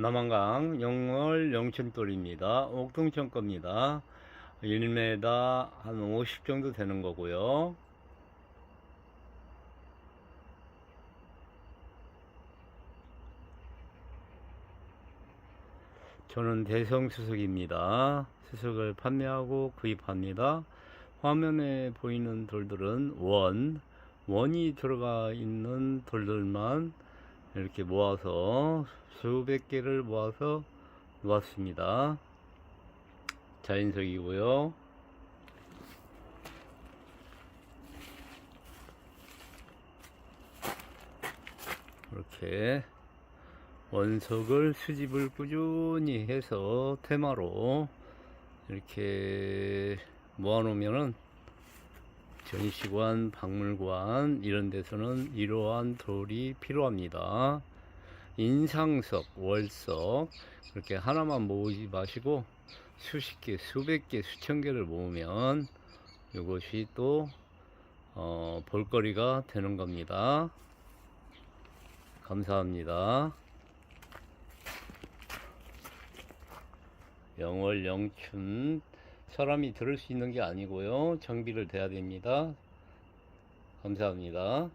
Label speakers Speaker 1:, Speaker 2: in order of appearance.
Speaker 1: 남한강 영월 영천돌입니다. 옥동천 겁니다. 1m 한 50 정도 되는 거고요. 저는 대성 수석입니다. 수석을 판매하고 구입합니다. 화면에 보이는 돌들은 원, 원이 들어가 있는 돌들만 이렇게 모아서 수백 개를 모아서 놓았습니다. 자연석이고요. 이렇게 원석을 수집을 꾸준히 해서 테마로 이렇게 모아놓으면은 전시관, 박물관 이런 데서는 이러한 돌이 필요합니다. 인상석, 월석 그렇게 하나만 모으지 마시고 수십 개, 수백 개, 수천 개를 모으면 이것이 또 어, 볼거리가 되는 겁니다. 감사합니다. 영월 영춘 사람이 들을 수 있는 게 아니고요. 정비를 돼야 됩니다. 감사합니다.